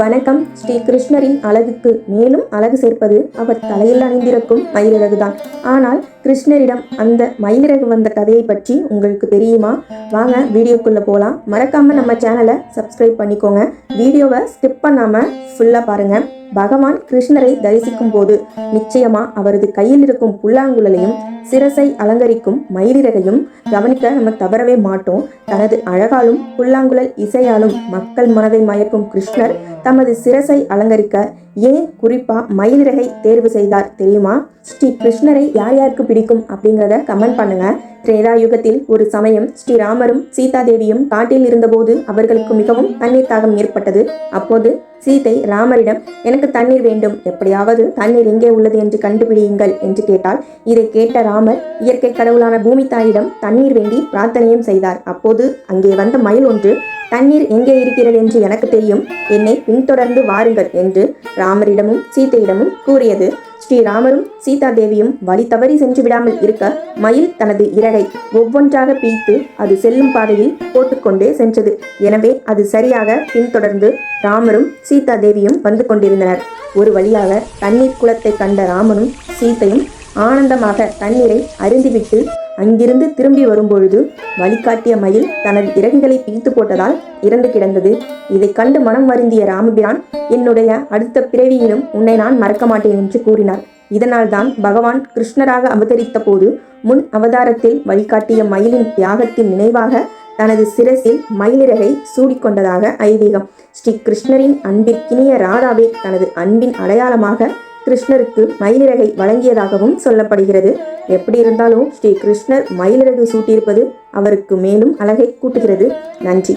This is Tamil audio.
வணக்கம். ஸ்ரீ கிருஷ்ணரின் அழகுக்கு மேலும் அழகு சேர்ப்பது அவர் தலையில் அணிந்திருக்கும் மயிலிறகுதான். ஆனால் கிருஷ்ணரிடம் அந்த மயிலிறகு வந்த கதையை பற்றி உங்களுக்கு தெரியுமா? வாங்க வீடியோக்குள்ள போகலாம் மறக்காம நம்ம சேனலை சப்ஸ்கிரைப் பண்ணிக்கோங்க. வீடியோவை ஸ்கிப் பண்ணாம ஃபுல்லா பாருங்க. பகவான் கிருஷ்ணரை தரிசிக்கும் போது நிச்சயமா அவரது கையில் இருக்கும் புல்லாங்குழலையும் சிரசை அலங்கரிக்கும் மயிலிறகையும் கவனிக்க நம்ம தவறவே மாட்டோம். தனது அழகாலும் புல்லாங்குழல் இசையாலும் மக்கள் மனதை மயக்கும் கிருஷ்ணர் தமது சிரசை அலங்கரிக்க ஏன் குறிப்பா மயிலிறகை தேர்வு செய்தார் தெரியுமா? ஸ்ரீ கிருஷ்ணரை யார் யாருக்கு பிடிக்கும் அப்படிங்கிறத கமெண்ட் பண்ணுங்க. திரேதா யுகத்தில் ஒரு சமயம் ஸ்ரீராமரும் சீதாதேவியும் காட்டில் இருந்தபோது அவர்களுக்கு மிகவும் தண்ணீர் தாகம் ஏற்பட்டது. அப்போது சீதை ராமரிடம் எனக்கு தண்ணீர் வேண்டும். எப்படியாவது தண்ணீர் எங்கே உள்ளது என்று கண்டுபிடியுங்கள் என்று கேட்டால் இதை கேட்ட ராமர் இயற்கை கடவுளான பூமி தாயிடம் தண்ணீர் வேண்டி பிரார்த்தனையும் செய்தார். அப்போது அங்கே வந்த மயில் ஒன்று தண்ணீர் எங்கே இருக்கிறது என்று எனக்கு தெரியும். என்னை பின்தொடர்ந்து வாருங்கள் என்று ராமரிடமும் சீதையிடமும் கூறியது. ஸ்ரீராமரும் சீதா தேவியும் வழி தவறி சென்று விடாமல் இருக்க மயில் தனது இறகை ஒவ்வொன்றாக பிய்த்து அது செல்லும் பாதையில் போட்டுக்கொண்டே சென்றது. எனவே அது சரியாக பின்தொடர்ந்து ராமரும் சீதா தேவியும் வந்து கொண்டிருந்தனர். ஒரு வழியாக தண்ணீர் குளத்தை கண்ட ராமனும் சீதையும் ஆனந்தமாக தண்ணீரை அருந்திவிட்டு அங்கிருந்து திரும்பி வரும்பொழுது வழிகாட்டிய மயில் தனது இறகுகளை பிரித்து போட்டதால் இறந்து கிடந்தது. இதை கண்டு மனம் வருந்திய ராமபிரான் என்னுடைய அடுத்த பிறவியிலும் உன்னை நான் மறக்க மாட்டேன் என்று கூறினார். இதனால்தான் பகவான் கிருஷ்ணராக அவதரித்த போது முன் அவதாரத்தில் வழிகாட்டிய மயிலின் தியாகத்தின் நினைவாக தனது சிரசில் மயிலிறகை சூடிக்கொண்டதாக ஐதீகம். ஸ்ரீ கிருஷ்ணரின் அன்பிற்கினிய ராதாவை தனது அன்பின் அடையாளமாக கிருஷ்ணருக்கு மயிலிறகை வழங்கியதாகவும் சொல்லப்படுகிறது. எப்படி இருந்தாலும் ஸ்ரீ கிருஷ்ணர் மயிலிறகு சூட்டியிருப்பது அவருக்கு மேலும் அழகை கூட்டுகிறது. நன்றி.